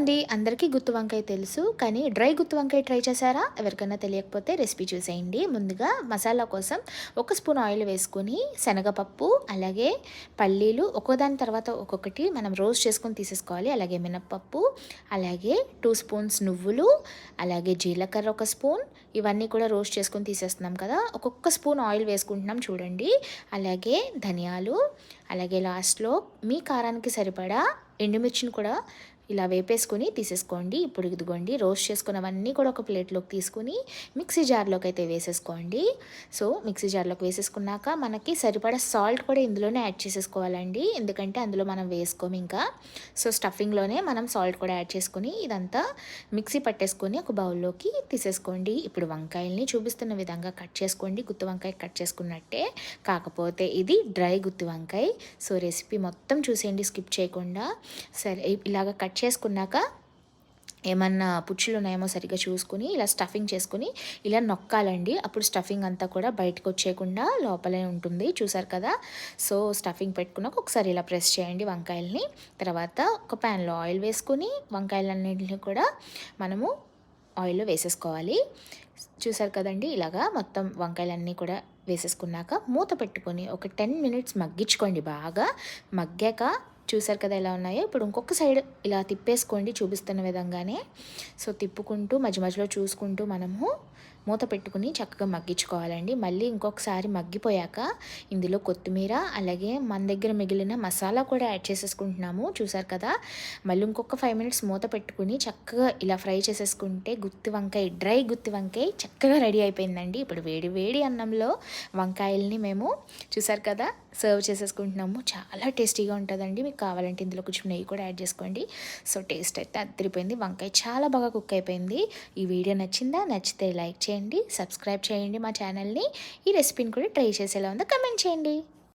అండి. అందరికీ గుత్తి వంకాయ తెలుసు. కానీ డ్రై గుత్తి వంకాయ ట్రై చేశారా? ఎవరికైనా తెలియకపోతే రెసిపీ చూసేయండి. ముందుగా మసాలా కోసం ఒక స్పూన్ ఆయిల్ వేసుకొని శనగపప్పు అలాగే పల్లీలు ఒక్కోదాని తర్వాత ఒక్కొక్కటి మనం రోస్ట్ చేసుకొని తీసేసుకోవాలి. అలాగే మినప్పప్పు అలాగే టూ స్పూన్స్ నువ్వులు అలాగే జీలకర్ర ఒక స్పూన్. ఇవన్నీ కూడా రోస్ట్ చేసుకొని తీసేస్తున్నాం కదా. ఒక్కొక్క స్పూన్ ఆయిల్ వేసుకుంటున్నాం చూడండి. అలాగే ధనియాలు అలాగే లాస్ట్లో మీ కారానికి సరిపడా ఎండుమిర్చిని కూడా ఇలా వేపేసుకొని తీసేసుకోండి. ఇప్పుడు ఇదిగోండి రోస్ట్ చేసుకున్నవన్నీ కూడా ఒక ప్లేట్లోకి తీసుకుని మిక్సీ జార్లోకి అయితే వేసేసుకోండి. సో మిక్సీ జార్లోకి వేసేసుకున్నాక మనకి సరిపడా సాల్ట్ కూడా ఇందులోనే యాడ్ చేసేసుకోవాలండి. ఎందుకంటే అందులో మనం వేసుకోము ఇంకా. సో స్టఫింగ్లోనే మనం సాల్ట్ కూడా యాడ్ చేసుకుని ఇదంతా మిక్సీ పట్టేసుకొని ఒక బౌల్లోకి తీసేసుకోండి. ఇప్పుడు వంకాయల్ని చూపిస్తున్న విధంగా కట్ చేసుకోండి. గుత్తి వంకాయ కట్ చేసుకున్నట్టే. కాకపోతే ఇది డ్రై గుత్తి వంకాయ. సో రెసిపీ మొత్తం చూసేయండి స్కిప్ చేయకుండా. సరే ఇలాగ కట్ చేసుకున్నాక ఏమన్నా పుచ్చులు ఉన్నాయేమో సరిగ్గా చూసుకుని ఇలా స్టఫింగ్ చేసుకుని ఇలా నొక్కాలండి. అప్పుడు స్టఫింగ్ అంతా కూడా బయటకు వచ్చేయకుండా లోపలే ఉంటుంది. చూసారు కదా? సో స్టఫింగ్ పెట్టుకున్నాక ఒకసారి ఇలా ప్రెస్ చేయండి వంకాయలని. తర్వాత ఒక ప్యాన్లో ఆయిల్ వేసుకుని వంకాయలన్నింటినీ కూడా మనము ఆయిల్లో వేసేసుకోవాలి. చూసారు కదండి? ఇలాగా మొత్తం వంకాయలన్నీ కూడా వేసేసుకున్నాక మూత పెట్టుకొని ఒక టెన్ మినిట్స్ మగ్గించుకోండి బాగా. మగ్గాక చూసారు కదా ఎలా ఉన్నాయో. ఇప్పుడు ఇంకొక సైడ్ ఇలా తిప్పేసుకోండి చూపిస్తున్న విధంగానే. సో తిప్పుకుంటూ మధ్య మధ్యలో చూసుకుంటూ మనము మూత పెట్టుకుని చక్కగా మగ్గించుకోవాలండి. మళ్ళీ ఇంకొకసారి మగ్గిపోయాక ఇందులో కొత్తిమీర అలాగే మన దగ్గర మిగిలిన మసాలా కూడా యాడ్ చేసేసుకుంటున్నాము. చూసారు కదా? మళ్ళీ ఇంకొక ఫైవ్ మినిట్స్ మూత పెట్టుకుని చక్కగా ఇలా ఫ్రై చేసేసుకుంటే గుత్తి వంకాయ డ్రై గుత్తి వంకాయ చక్కగా రెడీ అయిపోయిందండి. ఇప్పుడు వేడి వేడి అన్నంలో వంకాయల్ని మేము చూసారు కదా? సర్వ్ చేసేసుకుంటున్నాము. చాలా టేస్టీగా ఉంటుందండి. మీకు కావాలంటే ఇందులో కొంచెం నెయ్యి కూడా యాడ్ చేసుకోండి. సో టేస్ట్ అయితే అద్దరిపోయింది వంకాయ చాలా బాగా కుక్ అయిపోయింది. ఈ వీడియో నచ్చిందా? నచ్చితే లైక్ చేయండి సబ్స్క్రైబ్ చేయండి మా ఛానల్ని ఈ రెసిపీని కూడా ట్రై చేసేలా ఉందో. కమెంట్ చేయండి.